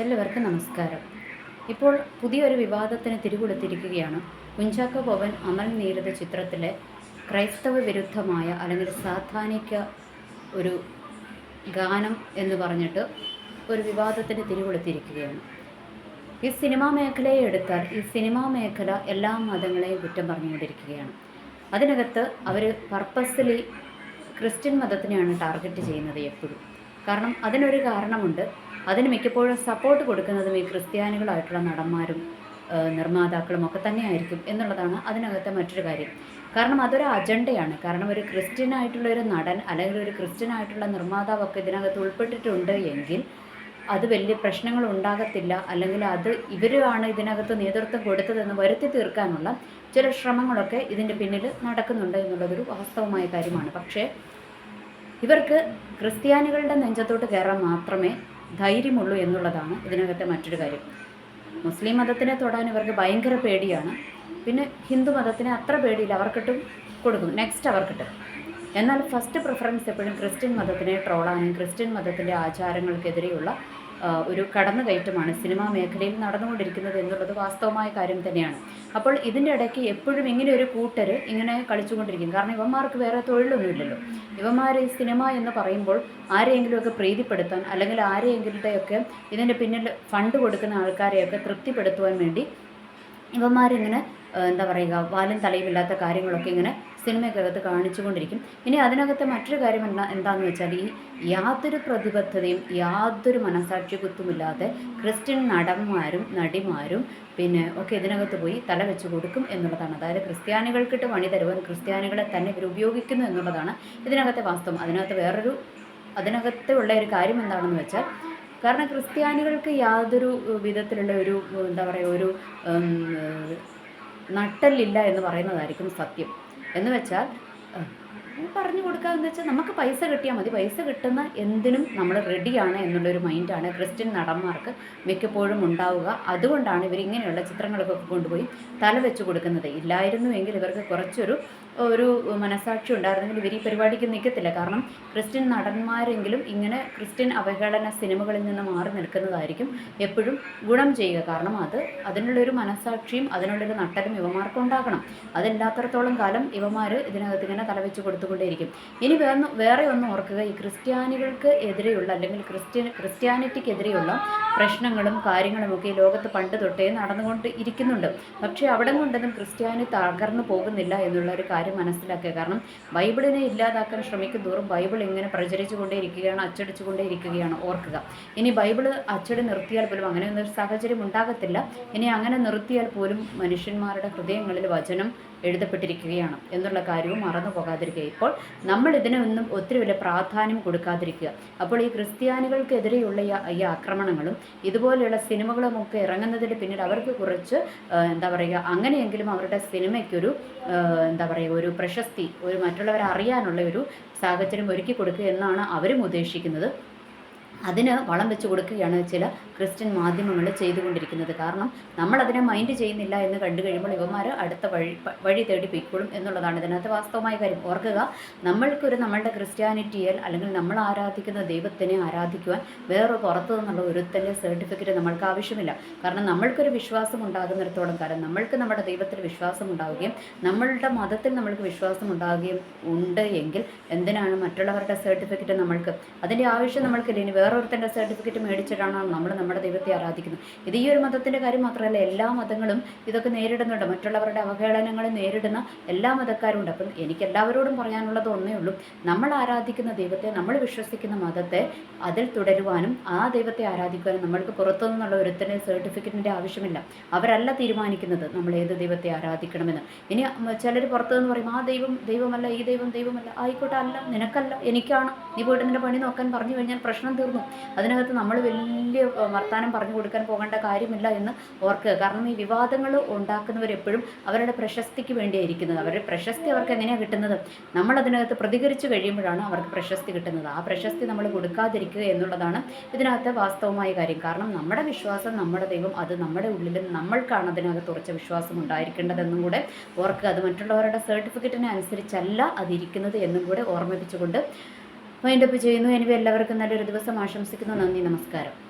എല്ലാവർക്കും നമസ്കാരം. ഇപ്പോൾ പുതിയൊരു വിവാദത്തിന് തിരികൊടുത്തിരിക്കുകയാണ്. കുഞ്ചാക്കോ ബോബൻ അമൽ നീരദ ചിത്രത്തിലെ ക്രൈസ്തവ വിരുദ്ധമായ അല്ലെങ്കിൽ സാധാനിക ഒരു ഗാനം എന്ന് പറഞ്ഞിട്ട് ഒരു വിവാദത്തിന് തിരികൊടുത്തിരിക്കുകയാണ്. ഈ സിനിമാ മേഖലയെ എടുത്താൽ ഈ സിനിമാ മേഖല എല്ലാ മതങ്ങളെയും കുറ്റം പറഞ്ഞുകൊണ്ടിരിക്കുകയാണ്. അതിനകത്ത് അവർ പർപ്പസ്ലി ക്രിസ്ത്യൻ മതത്തിനെയാണ് ടാർഗറ്റ് ചെയ്യുന്നത് എപ്പോഴും. കാരണം അതിനൊരു കാരണമുണ്ട്. അതിന് മിക്കപ്പോഴും സപ്പോർട്ട് കൊടുക്കുന്നതും ഈ ക്രിസ്ത്യാനികളായിട്ടുള്ള നടന്മാരും നിർമ്മാതാക്കളും ഒക്കെ തന്നെയായിരിക്കും എന്നുള്ളതാണ് അതിനകത്തെ മറ്റൊരു കാര്യം. കാരണം അതൊരു അജണ്ടയാണ്. കാരണം ഒരു ക്രിസ്ത്യൻ ആയിട്ടുള്ള ഒരു നടൻ അല്ലെങ്കിൽ ഒരു ക്രിസ്ത്യൻ ആയിട്ടുള്ള നിർമ്മാതാവൊക്കെ ഇതിനകത്ത് ഉൾപ്പെട്ടിട്ടുണ്ട് എങ്കിൽ അത് വലിയ പ്രശ്നങ്ങൾ ഉണ്ടാകത്തില്ല. അല്ലെങ്കിൽ അത് ഇവരാണ് ഇതിനകത്ത് നേതൃത്വം കൊടുത്തതെന്ന് വരുത്തി തീർക്കാനുള്ള ചില ശ്രമങ്ങളൊക്കെ ഇതിന്റെ പിന്നിൽ നടക്കുന്നുണ്ട് എന്നുള്ളതൊരു വാസ്തവമായ കാര്യമാണ്. പക്ഷേ ഇവർക്ക് ക്രിസ്ത്യാനികളുടെ നെഞ്ചത്തോട്ട് കയറാൻ മാത്രമേ ധൈര്യമുള്ളൂ എന്നുള്ളതാണ് ഇതിനകത്തെ മറ്റൊരു കാര്യം. മുസ്ലിം മതത്തിനെ തൊടാൻ ഇവർക്ക് ഭയങ്കര പേടിയാണ്. പിന്നെ ഹിന്ദു മതത്തിനെ അത്ര പേടിയില്ല. അവർക്കിട്ടും കൊടുക്കും. നെക്സ്റ്റ് അവർക്കിട്ടും. എന്നാൽ ഫസ്റ്റ് പ്രിഫറൻസ് എപ്പോഴും ക്രിസ്ത്യൻ മതത്തിനെ ട്രോളാനും ക്രിസ്ത്യൻ മതത്തിന്റെ ആചാരങ്ങൾക്കെതിരെയുള്ള ഒരു കടന്നുകയറ്റമാണ് സിനിമാ മേഖലയിൽ നടന്നുകൊണ്ടിരിക്കുന്നത് എന്നുള്ളത് വാസ്തവമായ കാര്യം തന്നെയാണ്. അപ്പോൾ ഇതിന്റെ ഇടയ്ക്ക് എപ്പോഴും ഇങ്ങനെ ഒരു കൂട്ടർ ഇങ്ങനെ കളിച്ചുകൊണ്ടിരിക്കും. കാരണം ഇവന്മാർക്ക് വേറെ തൊഴിലൊന്നുമില്ലല്ലോ ഇവന്മാർ ഈ സിനിമ എന്ന് പറയുമ്പോൾ ആരെയെങ്കിലുമൊക്കെ പ്രീതിപ്പെടുത്താൻ അല്ലെങ്കിൽ ആരെയെങ്കിലുടെയൊക്കെ ഇതിന്റെ പിന്നിൽ ഫണ്ട് കൊടുക്കുന്ന ആൾക്കാരെയൊക്കെ തൃപ്തിപ്പെടുത്തുവാൻ വേണ്ടി ഇവന്മാരിങ്ങനെ എന്താ പറയുക വാലും തലയുമില്ലാത്ത കാര്യങ്ങളൊക്കെ ഇങ്ങനെ സിനിമയ്ക്കകത്ത് കാണിച്ചുകൊണ്ടിരിക്കും. ഇനി അതിനകത്തെ മറ്റൊരു കാര്യം എന്താ എന്താണെന്ന് വെച്ചാൽ ഈ യാതൊരു പ്രതിബദ്ധതയും യാതൊരു മനസാക്ഷി കുത്തുമില്ലാതെ ക്രിസ്ത്യൻ നടന്മാരും നടിമാരും പിന്നെ ഒക്കെ ഇതിനകത്ത് പോയി തല വെച്ച് കൊടുക്കും എന്നുള്ളതാണ്. അതായത് ക്രിസ്ത്യാനികൾക്കിട്ട് പണി തരുവാൻ ക്രിസ്ത്യാനികളെ തന്നെ ഇവർ ഉപയോഗിക്കുന്നു എന്നുള്ളതാണ് ഇതിനകത്തെ വാസ്തവം. അതിനകത്ത് വേറൊരു അതിനകത്ത് ഉള്ള ഒരു കാര്യം എന്താണെന്ന് വെച്ചാൽ കാരണം ക്രിസ്ത്യാനികൾക്ക് യാതൊരു വിധത്തിലുള്ള ഒരു എന്താ പറയുക ഒരു നട്ടല്ലില്ല എന്ന് പറയുന്നതായിരിക്കും സത്യം. എന്ന് വെച്ചാൽ പറഞ്ഞു കൊടുക്കാമെന്ന് വെച്ചാൽ നമുക്ക് പൈസ കിട്ടിയാൽ മതി. പൈസ കിട്ടുന്ന എന്തിനും നമ്മൾ റെഡിയാണ് എന്നുള്ളൊരു മൈൻഡാണ് ക്രിസ്ത്യൻ നടന്മാർക്ക് മിക്കപ്പോഴും ഉണ്ടാവുക. അതുകൊണ്ടാണ് ഇവർ ഇങ്ങനെയുള്ള ചിത്രങ്ങളൊക്കെ കൊണ്ടുപോയി തല വെച്ച് കൊടുക്കുന്നത്. ഇല്ലായിരുന്നുവെങ്കിൽ ഇവർക്ക് കുറച്ചൊരു ഒരു മനസാക്ഷി ഉണ്ടായിരുന്നെങ്കിൽ ഇവർ ഈ പരിപാടിക്ക് നിൽക്കത്തില്ല കാരണം ക്രിസ്ത്യൻ നടന്മാരെങ്കിലും ഇങ്ങനെ ക്രിസ്ത്യൻ അവഹേളന സിനിമകളിൽ നിന്ന് മാറി നിൽക്കുന്നതായിരിക്കും എപ്പോഴും ഗുണം ചെയ്യുക. കാരണം അത് അതിനുള്ളൊരു മനസാക്ഷിയും അതിനുള്ളൊരു നട്ടലും ഇവമാർക്ക് ഉണ്ടാകണം. അതില്ലാത്തടത്തോളം കാലം ഇവമാർ ഇതിനകത്ത് ഇങ്ങനെ തലവെച്ച് കൊടുത്തുകൊണ്ടേയിരിക്കും ഇനി വേറെ വേറെ ഒന്ന് ഓർക്കുക. ഈ ക്രിസ്ത്യാനികൾക്ക് എതിരെയുള്ള അല്ലെങ്കിൽ ക്രിസ്ത്യ ക്രിസ്ത്യാനിറ്റിക്കെതിരെയുള്ള പ്രശ്നങ്ങളും കാര്യങ്ങളുമൊക്കെ ഈ ലോകത്ത് പണ്ട് തൊട്ടേ നടന്നുകൊണ്ട് ഇരിക്കുന്നുണ്ട്. പക്ഷേ അവിടെ കൊണ്ടൊന്നും ക്രിസ്ത്യാനി തകർന്നു പോകുന്നില്ല എന്നുള്ള ഒരു കാര്യം മനസ്സിലാക്കുക. കാരണം ബൈബിളിനെ ഇല്ലാതാക്കാൻ ശ്രമിക്കും തോറും ബൈബിൾ ഇങ്ങനെ പ്രചരിച്ചു കൊണ്ടേയിരിക്കുകയാണ് അച്ചടിച്ചു കൊണ്ടേയിരിക്കുകയാണ് ഓർക്കുക. ഇനി ബൈബിൾ അച്ചടി നിർത്തിയാൽ പോലും അങ്ങനെ ഒരു സാഹചര്യം ഉണ്ടാകത്തില്ല. ഇനി അങ്ങനെ നിർത്തിയാൽ പോലും മനുഷ്യന്മാരുടെ ഹൃദയങ്ങളിൽ വചനം എഴുതപ്പെട്ടിരിക്കുകയാണ് എന്നുള്ള കാര്യവും മറന്നു പോകാതിരിക്കുക ഇപ്പോൾ നമ്മൾ ഇതിനൊന്നും ഒത്തിരി വലിയ പ്രാധാന്യം കൊടുക്കാതിരിക്കുക. അപ്പോൾ ഈ ക്രിസ്ത്യാനികൾക്കെതിരെയുള്ള ഈ ആക്രമണങ്ങളും ഇതുപോലെയുള്ള സിനിമകളും ഒക്കെ ഇറങ്ങുന്നതിന് പിന്നിൽ അവർക്ക് കുറച്ച് എന്താ പറയുക അങ്ങനെയെങ്കിലും അവരുടെ സിനിമയ്ക്കൊരു എന്താ പറയുക ഒരു പ്രശസ്തി ഒരു മറ്റുള്ളവരെ അറിയാനുള്ള ഒരു സാഹചര്യം ഒരുക്കി കൊടുക്കുക എന്നാണ് അവരും ഉദ്ദേശിക്കുന്നത്. അതിന് വളം വെച്ച് കൊടുക്കുകയാണ് ചില ക്രിസ്ത്യൻ മാധ്യമങ്ങൾ ചെയ്തുകൊണ്ടിരിക്കുന്നത്. കാരണം നമ്മൾ അതിനെ മൈൻഡ് ചെയ്യുന്നില്ല എന്ന് കണ്ടു കഴിയുമ്പോൾ ഇവന്മാർ അടുത്ത വഴി വഴി തേടി പൊയ്ക്കോളും എന്നുള്ളതാണ്. ഇതിനകത്ത് വാസ്തവമായ കാര്യം. ഓർക്കുക നമ്മൾക്കൊരു നമ്മളുടെ ക്രിസ്ത്യാനിറ്റിയിൽ അല്ലെങ്കിൽ നമ്മൾ ആരാധിക്കുന്ന ദൈവത്തിനെ ആരാധിക്കുവാൻ വേറെ പുറത്തു നിന്നുള്ള ഒരുത്തന്റെ സർട്ടിഫിക്കറ്റ് നമ്മൾക്ക് ആവശ്യമില്ല. കാരണം നമ്മൾക്കൊരു വിശ്വാസം ഉണ്ടാകുന്നിടത്തോളം കാലം നമ്മൾക്ക് നമ്മുടെ ദൈവത്തിൽ വിശ്വാസം ഉണ്ടാവുകയും നമ്മളുടെ മതത്തിൽ നമ്മൾക്ക് വിശ്വാസം ഉണ്ടാവുകയും ഉണ്ട് എങ്കിൽ എന്തിനാണ് മറ്റുള്ളവരുടെ സർട്ടിഫിക്കറ്റ് നമ്മൾക്ക്? അതിന്റെ ആവശ്യം നമ്മൾക്കില്ല. ഇനി വേറൊരുത്തന്റെ സർട്ടിഫിക്കറ്റ് മേടിച്ചിട്ടാണോ നമ്മൾ നമ്മുടെ ദൈവത്തെ ആരാധിക്കുന്നത്. ഇത് ഈ ഒരു മതത്തിന്റെ കാര്യം മാത്രമല്ല എല്ലാ മതങ്ങളും ഇതൊക്കെ നേരിടുന്നുണ്ട്. മറ്റുള്ളവരുടെ അവഹേളനങ്ങൾ നേരിടുന്ന എല്ലാ മതക്കാരും ഉണ്ട് അപ്പം എനിക്ക് എല്ലാവരോടും പറയാനുള്ളത് ഒന്നേ ഉള്ളൂ. നമ്മൾ ആരാധിക്കുന്ന ദൈവത്തെ നമ്മൾ വിശ്വസിക്കുന്ന മതത്തെ അതിൽ തുടരുവാനും ആ ദൈവത്തെ ആരാധിക്കുവാനും നമ്മൾക്ക് പുറത്തു നിന്നുള്ള ഒരുത്തന്റെ സർട്ടിഫിക്കറ്റിന്റെ ആവശ്യമില്ല. അവരല്ല തീരുമാനിക്കുന്നത് നമ്മൾ ഏത് ദൈവത്തെ ആരാധിക്കണമെന്ന്. ഇനി ചിലർ പുറത്തു നിന്ന് പറയും ആ ദൈവം ദൈവമല്ല ഈ ദൈവം ദൈവമല്ല. ആയിക്കോട്ടെ അല്ല നിനക്കല്ല എനിക്കാണ്. നീ പോയിട്ട് നിന്റെ പണി നോക്കാൻ പറഞ്ഞു കഴിഞ്ഞാൽ പ്രശ്നം തീർന്നു. അതിനകത്ത് നമ്മൾ വലിയ വർത്തമാനം പറഞ്ഞു കൊടുക്കാൻ പോകേണ്ട കാര്യമില്ല എന്ന് ഓർക്കുക. കാരണം ഈ വിവാദങ്ങൾ ഉണ്ടാക്കുന്നവരെപ്പോഴും അവരുടെ പ്രശസ്തിക്ക് വേണ്ടിയായിരിക്കുന്നത് അവരുടെ പ്രശസ്തി അവർക്ക് എങ്ങനെയാണ് കിട്ടുന്നത്? നമ്മൾ അതിനകത്ത് പ്രതികരിച്ചു കഴിയുമ്പോഴാണ് അവർക്ക് പ്രശസ്തി കിട്ടുന്നത്. ആ പ്രശസ്തി നമ്മൾ കൊടുക്കാതിരിക്കുക എന്നുള്ളതാണ് ഇതിനകത്ത് വാസ്തവമായ കാര്യം. കാരണം നമ്മുടെ വിശ്വാസം നമ്മുടെ ദൈവം അത് നമ്മുടെ ഉള്ളിൽ നമ്മൾക്കാണ് അതിനകത്ത് ഉറച്ച വിശ്വാസം ഉണ്ടായിരിക്കേണ്ടതെന്നും കൂടെ ഓർക്കുക. അത് മറ്റുള്ളവരുടെ സർട്ടിഫിക്കറ്റിനെ അനുസരിച്ചല്ല അതിരിക്കുന്നത് എന്നും കൂടെ ഓർമ്മിപ്പിച്ചുകൊണ്ട് വൈൻഡപ്പ് ചെയ്യുന്നു. എനിവ എല്ലാവർക്കും നല്ലൊരു ദിവസം ആശംസിക്കുന്നു. നന്ദി നമസ്കാരം.